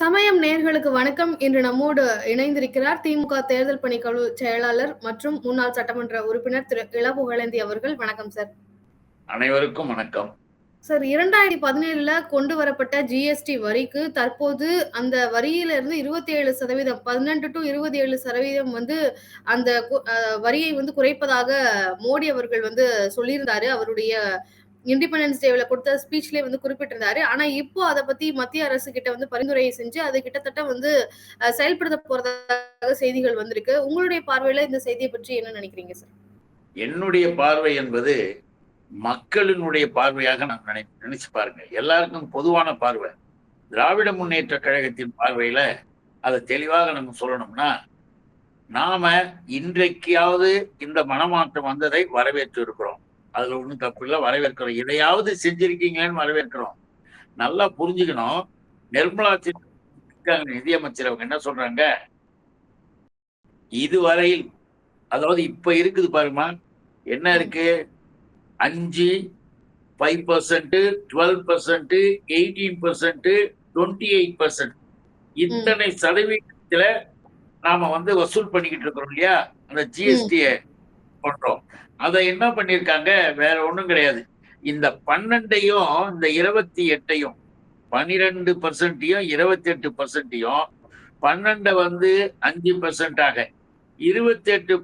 சமயம் நேர்களுக்கு வணக்கம் இன்று நம்மோடு இணைந்திருக்கிறார் திமுக தேர்தல் பணிக்குழு செயலாளர் மற்றும் முன்னாள் சட்டமன்ற உறுப்பினர் திரு இளபுகழேந்தி அவர்கள். வணக்கம் சார் அனைவருக்கும் வணக்கம். சார் இரண்டாயிரத்தி பதினேழுல கொண்டு வரப்பட்ட ஜிஎஸ்டி வரிக்கு தற்போது அந்த வரியில இருந்து இருபத்தி ஏழு சதவீதம் பதினெட்டு டு இருபத்தி ஏழு சதவீதம் வந்து அந்த வரியை வந்து குறைப்பதாக மோடி அவர்கள் வந்து சொல்லியிருந்தாரு. அவருடைய இண்டிபெண்டன்ஸ் டேவில் கொடுத்த ஸ்பீச்லேயே வந்து குறிப்பிட்டிருந்தாரு. ஆனா இப்போ அதை பத்தி மத்திய அரசு கிட்ட வந்து பரிந்துரையை செஞ்சு அது கிட்டத்தட்ட வந்து செயல்படுத்த போறதாக செய்திகள் வந்திருக்கு. உங்களுடைய பார்வையில இந்த செய்தியை பற்றி என்ன நினைக்கிறீங்க சார் என்னுடைய பார்வை என்பது மக்களினுடைய பார்வையாக நான் நினை நினைச்சு பாருங்க. எல்லாருக்கும் பொதுவான பார்வை. திராவிட முன்னேற்ற கழகத்தின் பார்வையில அதை தெளிவாக நம்ம சொல்லணும்னா நாம இன்றைக்காவது இந்த மனமாற்றம் வந்ததை வரவேற்று இருக்கிறோம். அதுல ஒண்ணும் தப்பு இல்லை வரவேற்கிறோம். இதையாவது செஞ்சிருக்கீங்களேன்னு வரவேற்கிறோம். நல்லா புரிஞ்சுக்கணும். நிர்மலா சீதாராமன் நிதியமைச்சர் அவங்க என்ன சொல்றாங்க? இதுவரையில் அதாவது இப்ப இருக்குது பாருமா என்ன இருக்கு? அஞ்சு five percent twelve percent eighteen percent twenty eight percent இத்தனை சதவீதத்துல நாம வந்து வசூல் பண்ணிக்கிட்டு இருக்கிறோம் இல்லையா? அந்த ஜிஎஸ்டிய பண்றோம். அதை என்ன பண்ணியிருக்காங்க வேற ஒன்றும் கிடையாது. இந்த பன்னெண்டையும் இந்த இருபத்தி எட்டையும் பன்னிரெண்டு பர்சன்டையும் இருபத்தி எட்டு பர்சன்டையும் பன்னெண்டை வந்து அஞ்சு பர்சன்டாக இருபத்தி எட்டு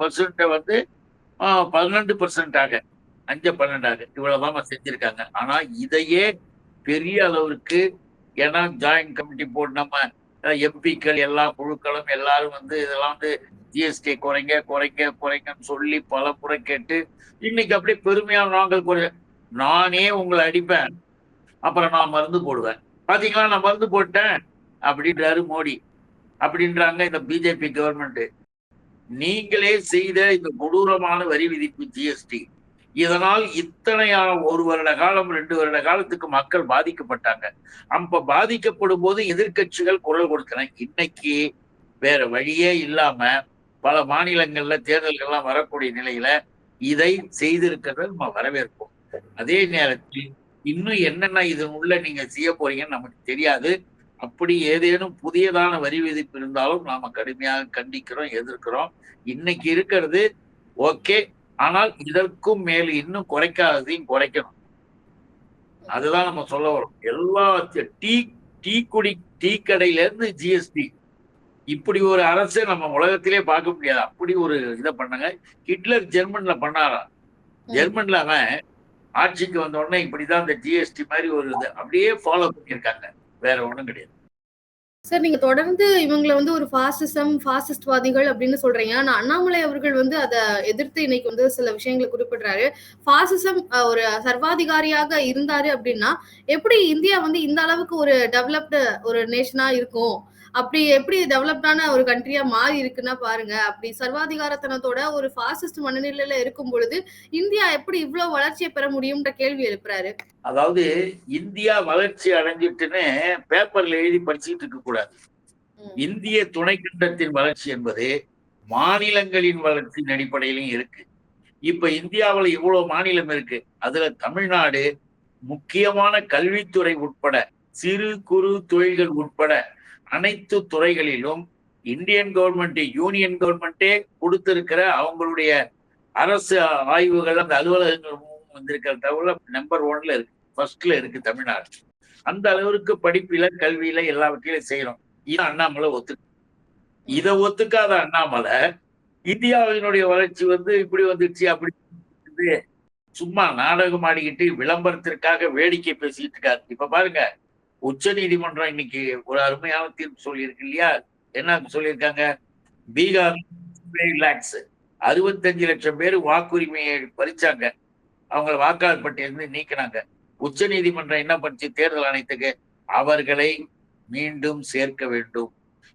பர்சன்ட்டை வந்து பன்னெண்டு பர்சன்டாக அஞ்சு பன்னெண்டாக. இவ்வளவுதான் செஞ்சிருக்காங்க. ஆனா இதையே பெரிய அளவுக்கு ஏன்னா ஜாயிண்ட் கமிட்டி போர்டு நம்ம எம்பிக்கள் எல்லா குழுக்களும் எல்லாரும் வந்து இதெல்லாம் வந்து ஜிஎஸ்டி குறைங்க குறைங்க குறைங்கன்னு சொல்லி பல முறை கேட்டு இன்னைக்கு அப்படியே பெருமையாக நாங்கள் குறை நானே உங்களை அடிப்பேன். அப்புறம் நான் மருந்து போடுவேன். பாத்தீங்களா? நான் மருந்து போட்டேன். அப்படின்றாரு மோடி. அப்படின்றாங்க இந்த பிஜேபி கவர்மெண்ட் நீங்களே செய்த இந்த கொடூரமான வரி விதிப்பு ஜிஎஸ்டி இதனால் இத்தனையான ஒரு வருட காலம் ரெண்டு வருட காலத்துக்கு மக்கள் பாதிக்கப்பட்டாங்க. அப்ப பாதிக்கப்படும் போது எதிர்க்கட்சிகள் குரல் கொடுத்தன. இன்னைக்கு வேற வழியே இல்லாம பல மாநிலங்கள்ல தேர்தல்கள்லாம் வரக்கூடிய நிலையில இதை செய்திருக்கிறத நம்ம வரவேற்போம். அதே நேரத்தில் இன்னும் என்னென்ன இதன் உள்ள நீங்க செய்ய போறீங்கன்னு நமக்கு தெரியாது. அப்படி ஏதேனும் புதியதான வரி விதிப்பு இருந்தாலும் நாம கடுமையாக கண்டிக்கிறோம் எதிர்க்கிறோம். இன்னைக்கு இருக்கிறது ஓகே ஆனால் இதற்கும் மேல் இன்னும் குறைக்காததையும் குறைக்கணும். அதுதான் நம்ம சொல்ல வரோம். எல்லா டீ டீ குடி டீ கடையில இருந்து ஜிஎஸ்டி இப்படி ஒரு அரசை நம்ம உலகத்திலே பார்க்க முடியாது. அப்படி ஒரு இதை பண்ணாங்க. ஹிட்லர் ஜெர்மன்ல பண்ணாராம் ஜெர்மன்ல அவன் ஆட்சிக்கு வந்த உடனே இப்படிதான் இந்த ஜிஎஸ்டி மாதிரி ஒரு இது அப்படியே ஃபாலோ பண்ணியிருக்காங்க. வேற ஒண்ணும் கிடையாது. சார் நீங்க தொடர்ந்து இவங்களை வந்து ஒரு பாசிசம் பாசிஸ்ட்வாதிகள் அப்படின்னு சொல்றீங்க. ஆனா அண்ணாமலை அவர்கள் வந்து அதை எதிர்த்து இன்னைக்கு வந்து சில விஷயங்களை குறிப்பிடுறாரு. பாசிசம் ஒரு சர்வாதிகாரியாக இருந்தாரு அப்படின்னா எப்படி இந்தியா வந்து இந்த அளவுக்கு ஒரு டெவலப்டு ஒரு நேஷனா இருக்கும்? அப்படி எப்படி டெவலப்டான ஒரு கண்ட்ரியா மாறி இருக்குன்னா பாருங்க அப்படி சர்வாதிகாரத்தனத்தோட ஒரு பாசிஸ்ட் மனநிலையில இருக்கும் பொழுது இந்தியா எப்படி இவ்வளவு வளர்ச்சியை பெற முடியும்ன்ற கேள்வி எழுப்புறாரு. அதாவது இந்தியா வளர்ச்சி அடைஞ்சிட்டுன்னு பேப்பர்ல எழுதி படிச்சுட்டு இருக்க கூடாது. இந்திய துணைக்கண்டத்தின் வளர்ச்சி என்பது மாநிலங்களின் வளர்ச்சியின் அடிப்படையிலும் இருக்கு. இப்ப இந்தியாவுல இவ்வளவு மாநிலம் இருக்கு. அதுல தமிழ்நாடு முக்கியமான கல்வித்துறை உட்பட சிறு குறு தொழில்கள் உட்பட அனைத்து துறைகளிலும் இந்தியன் கவர்மெண்ட் யூனியன் கவர்மெண்ட்டே கொடுத்திருக்கிற அவங்களுடைய அரசு ஆய்வுகள் அந்த அலுவலகங்கள் வந்திருக்கிற தவிர நம்பர் ஒன்ல இருக்கு. ஃபர்ஸ்ட்ல இருக்கு தமிழ்நாடு. அந்த அளவிற்கு படிப்பில கல்வியில எல்லாவற்றிலும் செய்யறோம் இது அண்ணாமலை ஒத்து இதை ஒத்துக்காத அண்ணாமலை இந்தியாவினுடைய வளர்ச்சி வந்து இப்படி வந்துடுச்சு அப்படி சும்மா நாடகம் ஆடிக்கிட்டு விளம்பரத்திற்காக வேடிக்கை பேசிட்டு இருக்காரு. இப்ப பாருங்க உச்ச நீதிமன்றம் இன்னைக்கு ஒரு அருமையான தீர்ப்பு சொல்லியிருக்கு இல்லையா? என்ன சொல்லியிருக்காங்க? பீகார் லேக்ஸ் அறுபத்தஞ்சு லட்சம் பேர் வாக்குரிமையை பறிச்சாங்க. அவங்கள வாக்காளர் பட்டியலிருந்து நீக்கினாங்க. உச்ச நீதிமன்றம் என்ன பண்ணுச்சு? தேர்தல் ஆணையத்துக்கு அவர்களை மீண்டும் சேர்க்க வேண்டும்.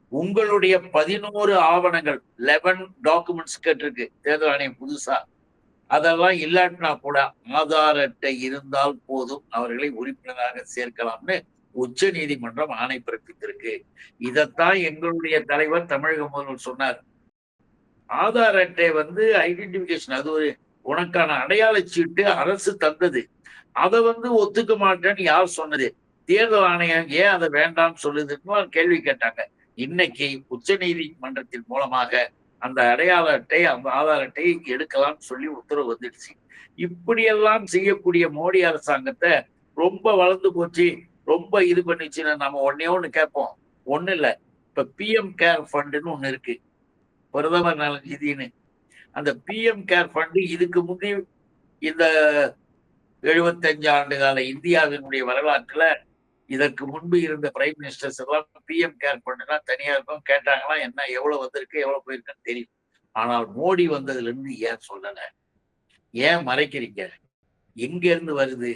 உங்களுடைய பதினோரு ஆவணங்கள் லெவன் டாக்குமெண்ட்ஸ் கேட்டிருக்கு தேர்தல் ஆணையம் புதுசா. அதெல்லாம் இல்லாட்டினா கூட ஆதார் அட்டை இருந்தால் போதும். அவர்களை உறுப்பினராக சேர்க்கலாம்னு உச்ச நீதிமன்றம் ஆணை பிறப்பித்திருக்கு. இதைத்தான் எங்களுடைய தலைவர் தமிழக முதல்வர் சொன்னார். ஆதார் அட்டை வந்து ஐடென்டிபிகேஷன் அது ஒரு உனக்கான அடையாள சீட்டு அரசு தந்தது. அதை வந்து ஒத்துக்க மாட்டேன்னு யார் சொன்னது? தேர்தல் ஆணையம் ஏன் அதை வேண்டாம்னு சொல்லுதுன்னு கேள்வி கேட்டாங்க. இன்னைக்கு உச்ச நீதிமன்றத்தின் மூலமாக அந்த அடையாள அட்டை அந்த ஆதார் அட்டை எடுக்கலாம்னு சொல்லி உத்தரவு வந்துடுச்சு. இப்படியெல்லாம் செய்யக்கூடிய மோடி அரசாங்கத்தை ரொம்ப வளர்ந்து போச்சு. ரொம்ப இது பண்ணிச்சுன்னா நம்ம ஒன்னே ஒன்று கேட்போம். ஒன்றும் இல்லை. இப்போ பிஎம் கேர் ஃபண்டுன்னு ஒன்று இருக்கு. பிரதமர் நலநிதினு அந்த பிஎம் கேர் ஃபண்டு இதுக்கு முன்னே இந்த எழுபத்தஞ்சு ஆண்டு கால இந்தியாவினுடைய வரலாற்றில் இதற்கு முன்பு இருந்த பிரைம் மினிஸ்டர்ஸ் எல்லாம் பிஎம் கேர் ஃபண்டுனா தனியாக இருக்கும் கேட்டாங்களா என்ன எவ்வளோ வந்திருக்கு எவ்வளோ போயிருக்குன்னு தெரியும். ஆனால் மோடி வந்ததுலேருந்து ஏன் சொல்லலை? ஏன் மறைக்கிறீங்க? எங்கேருந்து வருது?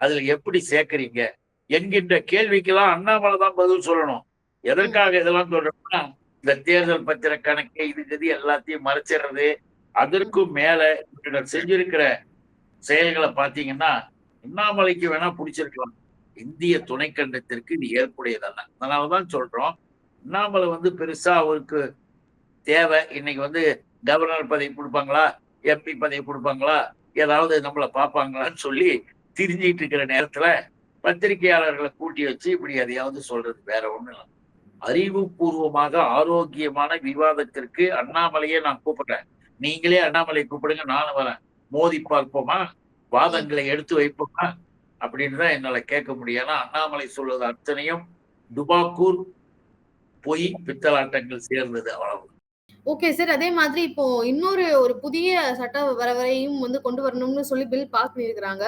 அதில் எப்படி சேர்க்குறீங்க? என்கின்ற கேள்விக்கெல்லாம் அண்ணாமலை தான் பதில் சொல்லணும். எதற்காக இதெல்லாம் சொல்றோம்னா இந்த தேர்தல் பத்திர கணக்கு இது இது எல்லாத்தையும் மறைச்சிடுறது அதற்கும் மேல இவர்கள் செஞ்சிருக்கிற செயல்களை பார்த்தீங்கன்னா அண்ணாமலைக்கு வேணா பிடிச்சிருக்கலாம். இந்திய துணைக்கண்டத்திற்கு இது ஏற்புடையதல்ல. அதனாலதான் சொல்றோம் அண்ணாமலை வந்து பெருசா அவருக்கு தேவை. இன்னைக்கு வந்து கவர்னர் பதவி கொடுப்பாங்களா எம்பி பதவி கொடுப்பாங்களா ஏதாவது நம்மளை பார்ப்பாங்களான்னு சொல்லி திரிஞ்சிட்டு இருக்கிற நேரத்துல பத்திரிகையாளர்களை கூட்டி வச்சு இப்படி எதையாவது சொல்றது வேற ஒண்ணு இல்லை. அறிவுபூர்வமாக ஆரோக்கியமான விவாதத்திற்கு அண்ணாமலையே நான் கூப்பிடுறேன். நீங்களே அண்ணாமலை கூப்பிடுங்க நானும் வரேன். மோதி பார்ப்போமா? வாதங்களை எடுத்து வைப்போமா? அப்படின்னு தான் என்னால கேட்க முடியும். அண்ணாமலை சொல்வது அத்தனையும் டுபாக்கூர் பொய் பித்தலாட்டங்கள் சேர்ந்தது அவ்வளவு. Okay sir. அதே மாதிரி இப்போ இன்னொரு ஒரு புதிய சட்ட வரவரையும் வந்து கொண்டு வரணும்னு சொல்லி பில் பாஸ் பண்ணியிருக்கிறாங்க.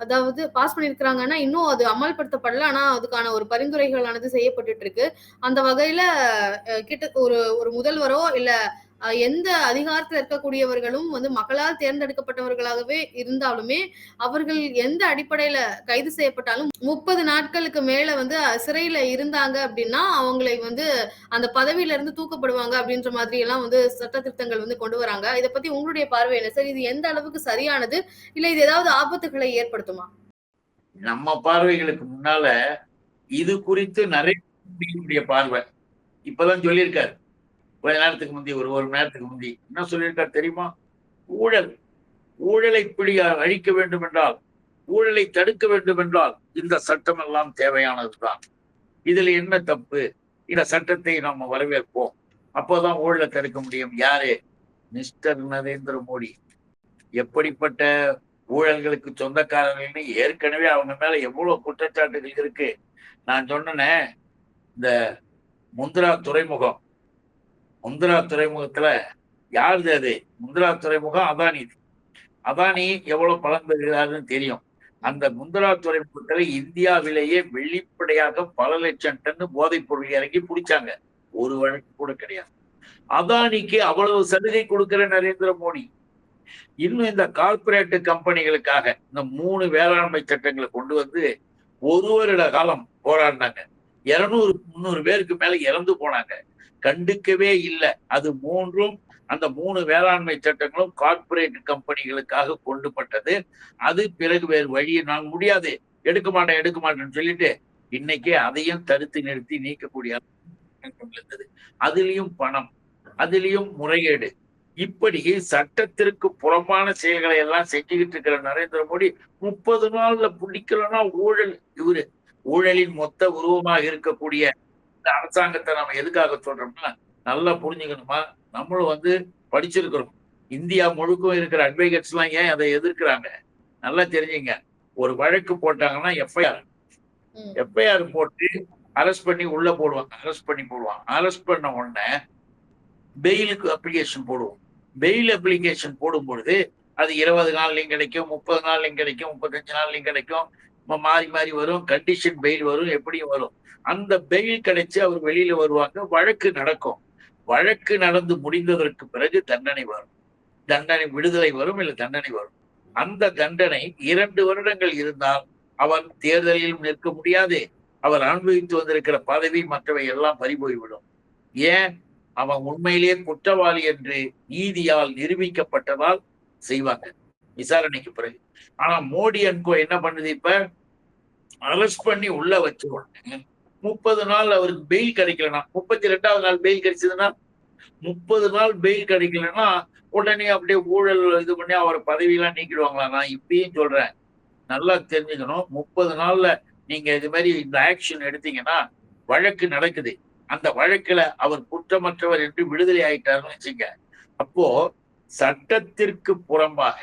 அதாவது பாஸ் பண்ணியிருக்கிறாங்கன்னா இன்னும் அது அமல்படுத்தப்படல. ஆனா அதுக்கான ஒரு பரிந்துரைகளானது செய்யப்பட்டுட்டு இருக்கு. அந்த வகையில கிட்ட ஒரு ஒரு முதல்வரோ இல்ல எந்த அதிகாரத்தில் இருக்கக்கூடியவர்களும் வந்து மக்களால் தேர்ந்தெடுக்கப்பட்டவர்களாகவே இருந்தாலுமே அவர்கள் எந்த அடிப்படையில கைது செய்யப்பட்டாலும் முப்பது நாட்களுக்கு மேல வந்து சிறையில இருந்தாங்க அப்படின்னா அவங்களை வந்து அந்த பதவியில இருந்து தூக்கப்படுவாங்க அப்படின்ற மாதிரி எல்லாம் வந்து சட்ட திருத்தங்கள் வந்து கொண்டு வராங்க. இதை பத்தி உங்களுடைய பார்வை என்ன? சார் இது எந்த அளவுக்கு சரியானது? இல்ல இது ஏதாவது ஆபத்துகளை ஏற்படுத்துமா? நம்ம பார்வைகளுக்கு முன்னால இது குறித்து நிறைய பார்வை. இப்பதான் சொல்லியிருக்காரு. கொஞ்ச நேரத்துக்கு முந்தி ஒரு ஒரு மணி நேரத்துக்கு முந்தி. என்ன சொல்லியிருக்கார் தெரியுமா? ஊழல். ஊழலை பிடி அழிக்க வேண்டும் என்றால் ஊழலை தடுக்க வேண்டும் என்றால் இந்த சட்டம் எல்லாம் தேவையானதுதான். இதுல என்ன தப்பு? இந்த சட்டத்தை நாம வரவேற்போம். அப்போதான் ஊழலை தடுக்க முடியும். யாரு? மிஸ்டர் நரேந்திர மோடி. எப்படிப்பட்ட ஊழல்களுக்கு சொந்தக்காரர்கள்னு ஏற்கனவே அவங்க மேல எவ்வளவு குற்றச்சாட்டுகள் இருக்கு. நான் சொன்னேனே இந்த முந்திரா துறைமுகம் முந்திரா துறைமுகத்துல யாருது அது? முந்திரா துறைமுகம் அதானி. அதானி எவ்வளவு பலன் பெறுகிறாருன்னு தெரியும். அந்த முந்திரா துறைமுகத்துல இந்தியாவிலேயே வெளிப்படையாக பல லட்சம் டன் போதைப் பொருள் இறங்கி பிடிச்சாங்க. ஒரு வழக்கு கூட கிடையாது. அதானிக்கு அவ்வளவு சலுகை கொடுக்கிற நரேந்திர மோடி. இன்னும் இந்த கார்பரேட் கம்பெனிகளுக்காக இந்த மூணு வேளாண்மை சட்டங்களை கொண்டு வந்து ஒரு வருட காலம் போராடினாங்க. இருநூறு முந்நூறு பேருக்கு மேல இறந்து போனாங்க. கண்டுக்கவே இல்லை. அது மூன்றும் அந்த மூணு வேளாண்மை சட்டங்களும் கார்ப்பரேட் கம்பெனிகளுக்காக கொண்டு பட்டது அது பிறகு வேறு வழியை நான் முடியாது. எடுக்க மாட்டேன் எடுக்க மாட்டேன்னு சொல்லிட்டு இன்னைக்கு அதையும் தடுத்து நிறுத்தி நீக்கக்கூடிய இருந்தது. அதுலயும் பணம் அதுலயும் முறைகேடு. இப்படி சட்டத்திற்கு புறம்பான செயல்களை எல்லாம் செஞ்சுக்கிட்டு இருக்கிற நரேந்திர மோடி முப்பது நாள்ல பிடிக்கலன்னா ஊழல். இவரு ஊழலின் மொத்த உருவமாக இருக்கக்கூடிய இந்த அரசாங்கத்தை நம்ம எதுக்காக சொல்றோம்னா நல்லா புரிஞ்சுக்கணுமா? நம்மளும் வந்து படிச்சிருக்கிறோம். இந்தியா முழுக்கும் இருக்கிற அட்வொகேட்ஸ் எல்லாம் ஏன் அதை எதிர்க்கிறாங்க? நல்லா தெரிஞ்சுங்க. ஒரு வழக்கு போட்டாங்கன்னா எஃப்ஐஆர். எஃப்ஐஆர் போட்டு அரெஸ்ட் பண்ணி உள்ள போடுவாங்க. அரெஸ்ட் பண்ணி போடுவாங்க. அரெஸ்ட் பண்ண உடனே பெயிலுக்கு அப்ளிகேஷன் போடுவோம். பெயில் அப்ளிகேஷன் போடும் பொழுது அது இருபது நாள்லையும் கிடைக்கும் முப்பது நாள்லையும் கிடைக்கும் முப்பத்தஞ்சு நாள்லையும் கிடைக்கும். மாறி மாறி வரும் கண்டிஷன் பெயில் வரும் எப்படியும் வரும். அந்த பெயில் கிடைச்சு அவர் வெளியில வருவாங்க வழக்கு நடக்கும். வழக்கு நடந்து முடிந்ததற்கு பிறகு தண்டனை வரும். தண்டனை விடுதலை வரும் இல்ல தண்டனை வரும். அந்த தண்டனை இரண்டு வருடங்கள் இருந்தால் அவர் தேர்தலிலும் நிற்க முடியாது. அவர் அனுபவித்து வந்திருக்கிற பதவி மற்றவை எல்லாம் பறிபோய்விடும். ஏன்? அவன் உண்மையிலேயே குற்றவாளி என்று நீதியால் நிரூபிக்கப்பட்டதால் செய்வாங்க. விசாரணைக்கு பிறகு. ஆனா மோடி அன்கோ என்ன பண்ணுது இப்ப? அரெஸ்ட் பண்ணி உள்ள வச்ச முப்பது நாள் அவருக்கு பெயில் கிடைக்கலனா முப்பத்தி ரெண்டாவது நாள் பெயில் கிடைச்சதுன்னா முப்பது நாள் பெயில் கிடைக்கலன்னா உடனே அப்படியே ஊழல் இது பண்ணி அவர் பதவியெல்லாம் நீக்கிடுவாங்களா? நான் இப்பயும் சொல்றேன். நல்லா தெரிஞ்சுக்கணும். முப்பது நாள்ல நீங்க இது மாதிரி இந்த ஆக்ஷன் எடுத்தீங்கன்னா வழக்கு நடக்குது. அந்த வழக்குல அவர் குற்றமற்றவர் என்று விடுதலை ஆயிட்டாருன்னு வச்சுங்க. அப்போ சட்டத்திற்கு புறம்பாக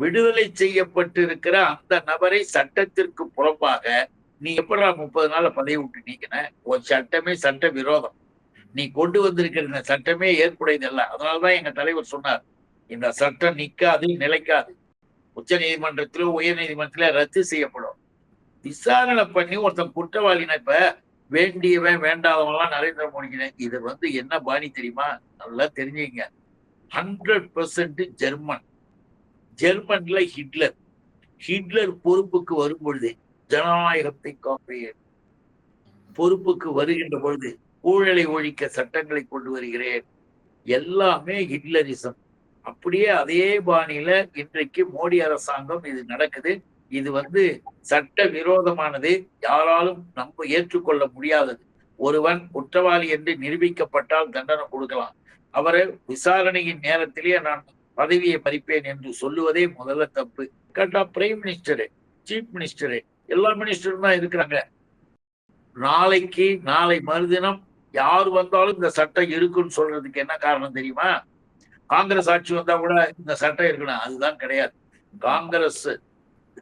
விடுதலை செய்யப்பட்டிருக்கிற அந்த நபரை சட்டத்திற்கு புறம்பாக நீ எப்படா முப்பது நாள் பதவி விட்டு நீக்கின? ஒரு சட்டமே சட்ட விரோதம். நீ கொண்டு வந்திருக்கிற இந்த சட்டமே ஏற்புடையது அல்ல. அதனாலதான் எங்க தலைவர் சொன்னார் இந்த சட்டம் நிற்காது நிலைக்காது. உச்ச நீதிமன்றத்திலோ உயர் நீதிமன்றத்தில ரத்து செய்யப்படும். விசாரணை பண்ணி ஒருத்தன் குற்றவாளினா இப்ப வேண்டியவன் வேண்டாதவன்லாம் நரேந்திர மோடிக்கு இது வந்து என்ன பாணி தெரியுமா? நல்லா தெரிஞ்சுங்க ஹண்ட்ரட் பெர்சன்ட் ஜெர்மன். ஜெர்மன்ல ஹிட்லர். ஹிட்லர் பொறுப்புக்கு வரும் பொழுது ஜனநாயகத்தை காப்பேன் பொறுப்புக்கு வருகின்ற பொழுது ஊழலை ஒழிக்க சட்டங்களை கொண்டு வருகிறேன். எல்லாமே ஹிட்லரிசம். அப்படியே அதே பாணியில இன்றைக்கு மோடி அரசாங்கம் இது நடக்குது. இது வந்து சட்ட விரோதமானது. யாராலும் நம்ம ஏற்றுக்கொள்ள முடியாதது. ஒருவன் குற்றவாளி என்று நிரூபிக்கப்பட்டால் தண்டனை கொடுக்கலாம். அவரை விசாரணையின் நேரத்திலேயே நான் பதவியை பறிப்பேன் என்று சொல்லுவதே முதல்ல தப்பு. கேட்டா பிரைம் மினிஸ்டரு சீஃப் மினிஸ்டரு எல்லா மினிஸ்டரும் தான் இருக்கிறாங்க. நாளைக்கு நாளை மறுதினம் யார் வந்தாலும் இந்த சட்டம் இருக்குன்னு சொல்றதுக்கு என்ன காரணம் தெரியுமா? காங்கிரஸ் ஆட்சி வந்தா கூட இந்த சட்டம் இருக்கணும். அதுதான் கிடையாது. காங்கிரஸ்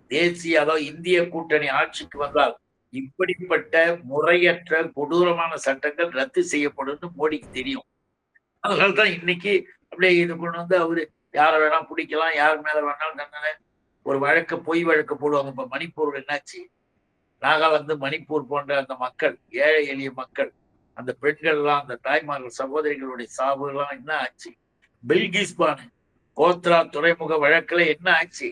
தேசிய அதாவது இந்திய கூட்டணி ஆட்சிக்கு வந்தால் இப்படிப்பட்ட முறையற்ற கொடூரமான சட்டங்கள் ரத்து செய்யப்படும் மோடிக்கு தெரியும். அதனால்தான் இன்னைக்கு அப்படியே இது கொண்டு வந்து அவரு யாரை வேணா பிடிக்கலாம் யார் மேல வேணாலும் தண்டனை. ஒரு வழக்கு பொய் வழக்கு போடுவாங்க. இப்ப மணிப்பூர் என்னாச்சு? நாகாலாந்து மணிப்பூர் போன்ற அந்த மக்கள் ஏழை எளிய மக்கள் அந்த பெண்கள் எல்லாம் அந்த தாய்மார்கள் சகோதரிகளுடைய சாவு எல்லாம் என்ன ஆச்சு? பில்கிஸ் பானு கோத்ரா துறைமுக வழக்குல என்ன ஆச்சு?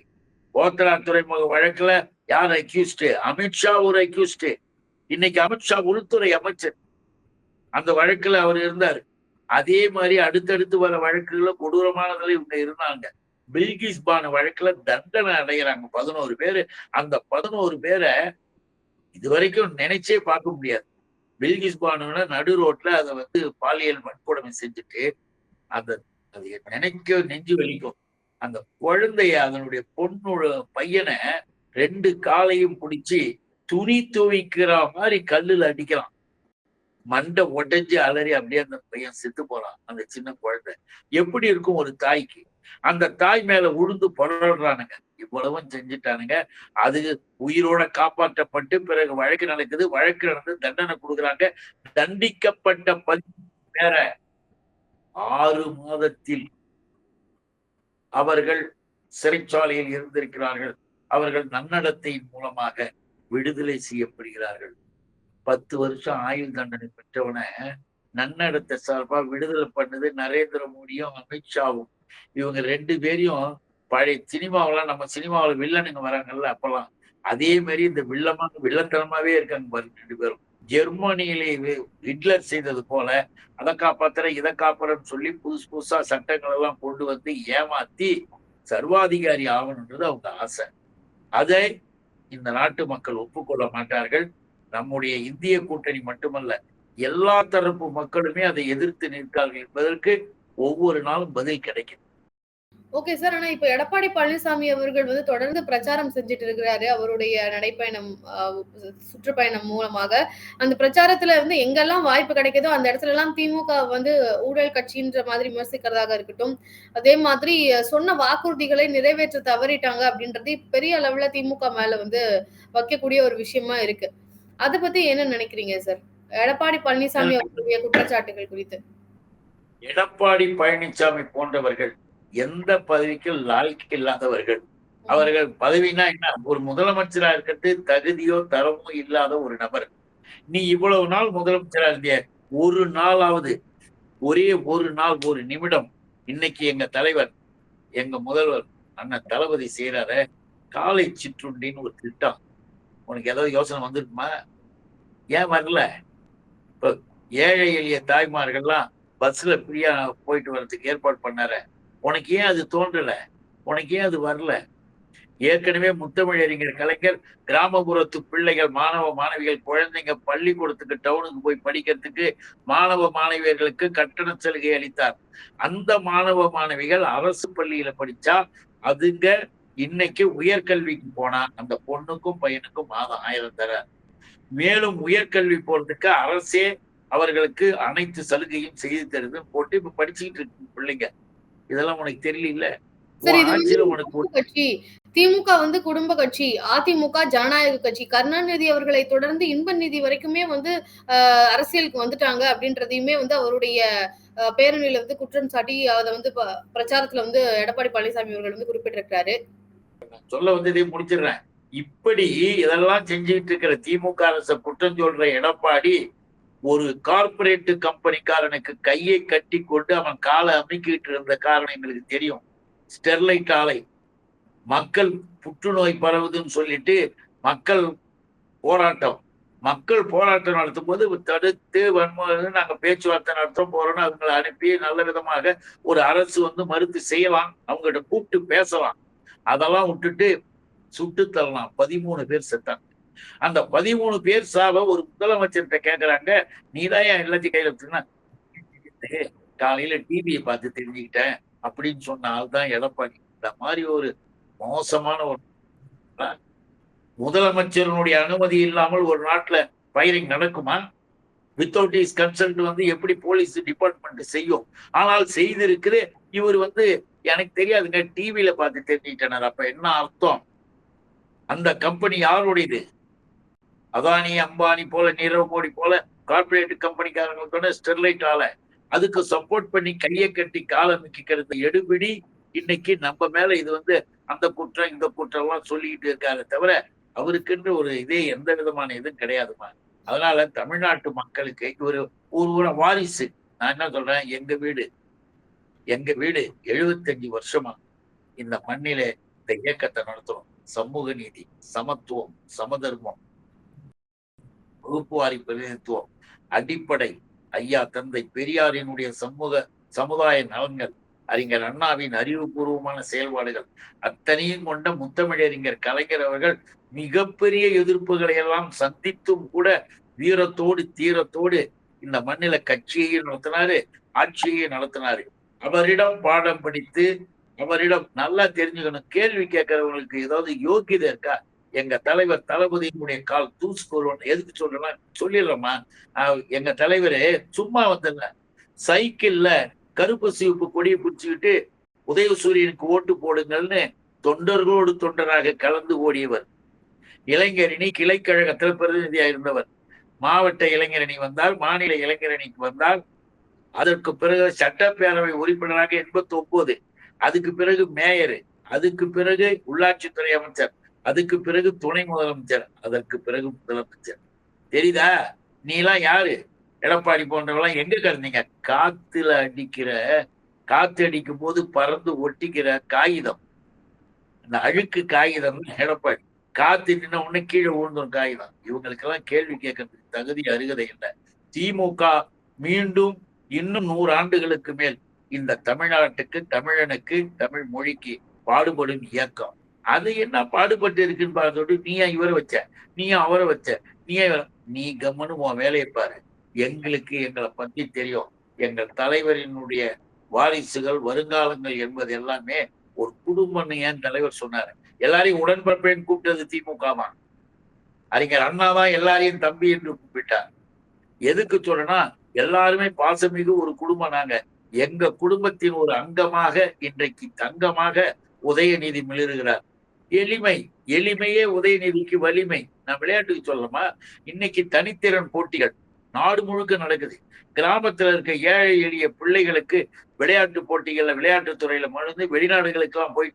கோத்ரா துறைமுக வழக்குல யார் அக்யூஸ்டு அமித்ஷா ஒரு அக்யூஸ்டு இன்னைக்கு அமித்ஷா உள்துறை அமைச்சர். அந்த வழக்குல அவர் இருந்தாரு. அதே மாதிரி அடுத்தடுத்து வர வழக்குகள கொடூரமானதுல இவங்க இருந்தாங்க. பில்கிஸ் பான வழக்குல தண்டனை அடைகிறாங்க பதினோரு பேரு. அந்த பதினோரு பேரை இது வரைக்கும் நினைச்சே பார்க்க முடியாது. பில்கிஸ் பானுன நடு ரோட்ல அதை வந்து பாலியல் வன்கொடுமை செஞ்சுட்டு அந்த அது நினைக்க நெஞ்சு வலிக்கும் அந்த குழந்தைய அதனுடைய பொண்ணு பையனை ரெண்டு காலையும் பிடிச்சி துணி துவைக்கிற மாதிரி கல்லுல அடிக்கலாம். மண்டை உடைஞ்சு அலறி அப்படியே அந்த பையன் செத்து போறான் அந்த சின்ன குழந்தை. எப்படி இருக்கும் ஒரு தாய்க்கு? அந்த தாய் மேல உழுந்து புரடுறானுங்க இவ்வளவும் செஞ்சுட்டானுங்க. அது உயிரோட காப்பாற்றப்பட்டு பிறகு வழக்கு நடக்குது. வழக்கு நடந்து தண்டனை கொடுக்குறாங்க. தண்டிக்கப்பட்ட பதி வேற. ஆறு மாதத்தில் அவர்கள் சிறைச்சாலையில் இருந்திருக்கிறார்கள். அவர்கள் நன்னடத்தையின் மூலமாக விடுதலை செய்யப்படுகிறார்கள். பத்து வருஷம் ஆயுள் தண்டனை பெற்றவனை நன்னடத்தை சார்பா விடுதலை பண்ணது நரேந்திர மோடியும் அமித்ஷாவும். இவங்க ரெண்டு பேரையும் பழைய சினிமாவெல்லாம் நம்ம சினிமாவில் வில்லனுங்க வராங்கல்ல அப்பெல்லாம். அதே மாதிரி இந்த வில்லமாக வில்லத்தனமாவே இருக்காங்க பாருங்க ரெண்டு பேரும். ஜெர்மனியிலே ஹிட்லர் செய்தது போல அதை காப்பாத்துற இதை காப்பாறன்னு சொல்லி புதுசு புதுசா சட்டங்கள் எல்லாம் கொண்டு வந்து ஏமாத்தி சர்வாதிகாரி ஆகணுன்றது அவங்க ஆசை. அதை இந்த நாட்டு மக்கள் ஒப்புக்கொள்ள மாட்டார்கள். நம்முடைய இந்திய கூட்டணி மட்டுமல்ல எல்லா தரப்பு மக்களுமே அதை எதிர்த்து நிற்கிறார்கள் என்பதற்கு ஒவ்வொரு நாளும் பதில் கிடைக்கும். ஓகே சார் ஆனா இப்ப எடப்பாடி பழனிசாமி அவர்கள் வந்து தொடர்ந்து பிரச்சாரம் செஞ்சுட்டு இருக்கிறாரு. அவருடைய நடைப்பயணம் சுற்றுப்பயணம் மூலமாக. அந்த பிரச்சாரத்துல வந்து எங்கெல்லாம் வாய்ப்பு கிடைக்குதோ அந்த இடத்துல எல்லாம் திமுக வந்து ஊழல் கட்சின்ற மாதிரி விமர்சிக்கிறதாக இருக்கட்டும். அதே மாதிரி சொன்ன வாக்குறுதிகளை நிறைவேற்ற தவறிட்டாங்க அப்படின்றது பெரிய அளவுல திமுக மேல வந்து வைக்கக்கூடிய ஒரு விஷயமா இருக்கு. அதை பத்தி என்ன நினைக்கிறீங்க சார் எடப்பாடி பழனிசாமி அவர்களுடைய குற்றச்சாட்டுகள் குறித்து. எடப்பாடி பழனிசாமி போன்றவர்கள் எந்த பதவிக்கும் லாய்க்கு இல்லாதவர்கள். அவர்கள் பதவினா என்ன? ஒரு முதலமைச்சரா இருக்கிறது தகுதியோ தரமோ இல்லாத ஒரு நபர். நீ இவ்வளவு நாள் முதலமைச்சரா இருந்திய. ஒரு நாளாவது ஒரே ஒரு நாள் ஒரு நிமிடம். இன்னைக்கு எங்க தலைவர் எங்க முதல்வர் அண்ணன் தளபதி செய்யறார காலை சிற்றுண்டின்னு ஒரு திட்டம். உனக்கு ஏதாவது யோசனை வந்துருக்குமா? ஏன் வரல? இப்போ ஏழை எளிய தாய்மார்கள்லாம் பஸ்ல ஃப்ரீயா போயிட்டு வர்றதுக்கு ஏற்பாடு பண்ணார. உனக்கு ஏன் அது தோன்றல? உனக்கு ஏன் அது வரல? ஏற்கனவே முத்தமிழறிஞர் கலைஞர் கிராமப்புறத்து பிள்ளைகள் மாணவ மாணவிகள் குழந்தைங்க பள்ளிக்கூடத்துக்கு டவுனுக்கு போய் படிக்கிறதுக்கு மாணவ மாணவியர்களுக்கு கட்டண சலுகை அளித்தார். அந்த மாணவ மாணவிகள் அரசு பள்ளியில படிச்சா அதுங்க இன்னைக்கு உயர்கல்விக்கு போனா அந்த பொண்ணுக்கும் பையனுக்கும் மாதம் ஆயிரம் தர. மேலும் உயர்கல்வி போறதுக்கு அரசே அவர்களுக்கு அனைத்து சலுகையும் செய்து தருதுன்னு போட்டு இப்ப படிச்சுக்கிட்டு இருக்கு பிள்ளைங்க. இதெல்லாம் உனக்கு தெரியல? திமுக வந்து குடும்ப கட்சி அதிமுக ஜனநாயக கட்சி. கருணாநிதி அவர்களை தொடர்ந்து இன்ப நிதி வரைக்குமே வந்து அரசியலுக்கு வந்துட்டாங்க அப்படின்றதையுமே வந்து அவருடைய பேரணியில வந்து குற்றம் சாட்டி அதை வந்து பிரச்சாரத்துல வந்து எடப்பாடி பழனிசாமி அவர்கள் வந்து குறிப்பிட்டிருக்காரு சொல்ல வந்ததே முடிச்சிடுறேன். இப்படி இதெல்லாம் செஞ்சுட்டு இருக்கிற திமுக அரசை குற்றம் சொல்ற எடப்பாடி ஒரு கார்பரேட் கம்பெனிக்காரனுக்கு கையை கட்டி கொண்டு அவன் காலை அமைக்கிட்டு இருந்த காரணம் எங்களுக்கு தெரியும். ஸ்டெர்லைட் ஆலை. மக்கள் புற்றுநோய் பரவுதுன்னு சொல்லிட்டு மக்கள் போராட்டம். மக்கள் போராட்டம் நடத்தும் போது தடுத்து வன்முறை நாங்க பேச்சுவார்த்தை நடத்த போறோம்னு அவங்களை அனுப்பி நல்ல விதமாக ஒரு அரசு வந்து மறுத்து செய்யலாம். அவங்ககிட்ட கூப்பிட்டு பேசலாம். அதெல்லாம் விட்டுட்டு சுட்டு தள்ளலாம் பதிமூணு பேர் செத்தாங்க அந்த பதிமூணு பேர் சாவ ஒரு முதலமைச்சர்கிட்ட கேட்கறாங்க நீதான் என் எல்லாத்தையும் கையில வச்சுன்னா காலையில டிவியை பார்த்து தெரிஞ்சுக்கிட்டேன் அப்படின்னு சொன்ன ஆள் தான் எடப்பாடி. இந்த மாதிரி ஒரு மோசமான ஒரு முதலமைச்சருடைய அனுமதி இல்லாமல் ஒரு நாட்டுல ஃபயரிங் நடக்குமா? வித்தவுட் இஸ் கன்சல்ட் வந்து எப்படி போலீஸ் டிபார்ட்மெண்ட் செய்யும்? ஆனால் செய்திருக்குது இவர் வந்து எனக்கு தெரியாதுங்க டிவியில பார்த்து தெரிஞ்சுக்கிட்டனர். அப்ப என்ன அர்த்தம்? அந்த கம்பெனி யாருடையது? அதானி அம்பானி போல நீரவ் மோடி போல கார்பரேட் கம்பெனிக்காரங்களோட ஸ்டெர்லைட் ஆலை அதுக்கு சப்போர்ட் பண்ணி கையை கட்டி காலை மிக்கிறது எடுபிடி. இன்னைக்கு நம்ம மேல இது வந்து அந்த குற்றம் இந்த குற்றம் எல்லாம் சொல்லிக்கிட்டு இருக்காரு தவிர அவருக்குன்ற ஒரு இதே எந்த விதமான இதுவும் கிடையாதுமா. அதனால தமிழ்நாட்டு மக்களுக்கு ஒரு ஒரு வாரிசு. நான் என்ன சொல்றேன்? எங்க வீடு எங்க வீடு எழுபத்தஞ்சு வருஷமா இந்த மண்ணில இந்த இயக்கத்தை நடத்துறோம். சமூக நீதி சமத்துவம் சமதர்மம் வகுப்புவாரி பிரதிநிதித்துவம் அடிப்படை ஐயா தந்தை பெரியாரினுடைய சமூக சமுதாய நலன்கள் அறிஞர் அண்ணாவின் அறிவுபூர்வமான செயல்பாடுகள் அத்தனையும் கொண்ட முத்தமிழறிஞர் கலைஞர் அவர்கள் மிகப்பெரிய எதிர்ப்புகளை எல்லாம் சந்தித்தும் கூட வீரத்தோடு தீரத்தோடு இந்த மண்ணில கட்சியையும் நடத்தினாரு ஆட்சியை நடத்தினாரு. அவரிடம் பாடம் படித்து அவரிடம் நல்லா தெரிஞ்சுக்கணும். கேள்வி கேட்கறவங்களுக்கு ஏதாவது யோக்கியதை இருக்கா? எங்க தலைவர் தளபதியினுடைய கால் தூசுக்கொள்வோம் எதுக்கு சொல்றேன்னா சொல்லிடுறோமா எங்க தலைவரு சும்மா வந்தல சைக்கிள்ல கருப்பு சிவப்பு கொடியை பிடிச்சுக்கிட்டு உதயசூரியனுக்கு ஓட்டு போடுங்கள்னு தொண்டர்களோடு தொண்டராக கலந்து ஓடியவர். இளைஞரணி கிளைக்கழகத்தில் பிரதிநிதியாக இருந்தவர். மாவட்ட இளைஞரணி வந்தால் மாநில இளைஞரணிக்கு வந்தால் அதற்கு பிறகு சட்டப்பேரவை உறுப்பினராக எண்பத்தி ஒன்பது அதுக்கு பிறகு மேயர் அதுக்கு பிறகு உள்ளாட்சித்துறை அமைச்சர் அதுக்கு பிறகு துணை முதலமைச்சர் அதற்கு பிறகு முதலமைச்சர். தெரியுதா? நீ எல்லாம் யாரு? எடப்பாடி போன்றவெல்லாம் எங்க கிடந்தீங்க? காத்துல அடிக்கிற காத்து அடிக்கும் போது பறந்து ஒட்டிக்கிற காகிதம். இந்த அழுக்கு காகிதம் எடப்பாடி. காத்து நின்ன உடனே கீழே விழுந்துரும் காகிதம். இவங்களுக்கெல்லாம் கேள்வி கேட்கறதுக்கு தகுதி அருகதை இல்லை. திமுக மீண்டும் இன்னும் நூறு ஆண்டுகளுக்கு மேல் இந்த தமிழ்நாட்டுக்கு தமிழனுக்கு தமிழ் மொழிக்கு பாடுபடும் இயக்கம். அது என்ன பாடுபட்டு இருக்குன்னு பார்த்தோடு நீயா இவரை வச்ச நீயா அவரை வச்ச நீயா நீ கம்மனு உன் வேலையை பாரு. எங்களுக்கு எங்களை பத்தி தெரியும். எங்கள் தலைவரினுடைய வாரிசுகள் வருங்காலங்கள் என்பது எல்லாமே ஒரு குடும்பம்னு ஏன் தலைவர் சொன்னாரு. எல்லாரையும் உடன்படுப்பேன் கூப்பிட்டது திமுகவா? அறிஞர் அண்ணா தான் எல்லாரையும் தம்பி என்று கூப்பிட்டார். எதுக்கு சொல்றேன்னா எல்லாருமே பாசமிகு ஒரு குடும்பம் நாங்க. எங்க குடும்பத்தின் ஒரு அங்கமாக இன்றைக்கு தங்கமாக உதயநிதி மிளறுகிறார் எளிமை எளிமையே உதயநிதிக்கு வலிமை. நான் விளையாட்டுக்கு சொல்லமா இன்னைக்கு தனித்திறன் போட்டிகள் நாடு முழுக்க நடக்குது. கிராமத்துல இருக்க ஏழை எளிய பிள்ளைகளுக்கு விளையாட்டு போட்டிகள்ல விளையாட்டு துறையில மழுந்து வெளிநாடுகளுக்கு எல்லாம் போய்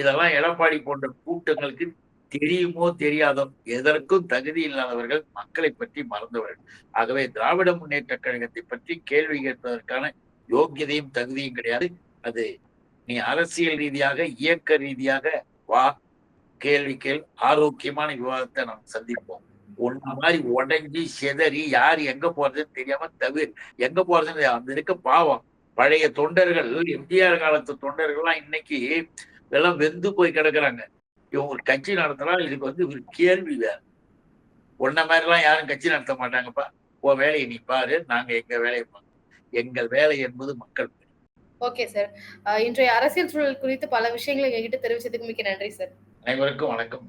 இதெல்லாம் எடப்பாடி போன்ற கூட்டங்களுக்கு தெரியுமோ தெரியாதோ எதற்கும் தகுதி இல்லாதவர்கள் மக்களை பற்றி மறந்தவர்கள். ஆகவே திராவிட முன்னேற்ற கழகத்தை பற்றி கேள்வி கேட்பதற்கான யோக்கியதையும் தகுதியும் கிடையாது. அது நீ அரசியல் ரீதியாக இயக்க ரீதியாக வா கேள்வி கேள் ஆரோக்கியமான விவாதத்தை நாம் சந்திப்போம். ஒன்ன மாதிரி உடஞ்சி செதறி யார் எங்க போறதுன்னு தெரியாம தவிர. எங்க போறதுன்னு அந்த இருக்க பாவம். பழைய தொண்டர்கள் எம்ஜிஆர் காலத்து தொண்டர்கள்லாம் இன்னைக்கு எல்லாம் வெந்து போய் கிடக்குறாங்க. இவங்க ஒரு கட்சி நடத்தினா இதுக்கு வந்து ஒரு கேள்வி வேற உன்ன மாதிரி எல்லாம் யாரும் கட்சி நடத்த மாட்டாங்கப்பா உன் வேலையை நீ பாரு நாங்க எங்க வேலையை எங்கள் வேலை என்பது மக்கள். Okay sir. இன்றைய அரசியல் சூழல் குறித்து பல விஷயங்கள எங்ககிட்ட தெரிவிச்சதுக்கு மிக்க நன்றி சார். அனைவருக்கும் வணக்கம்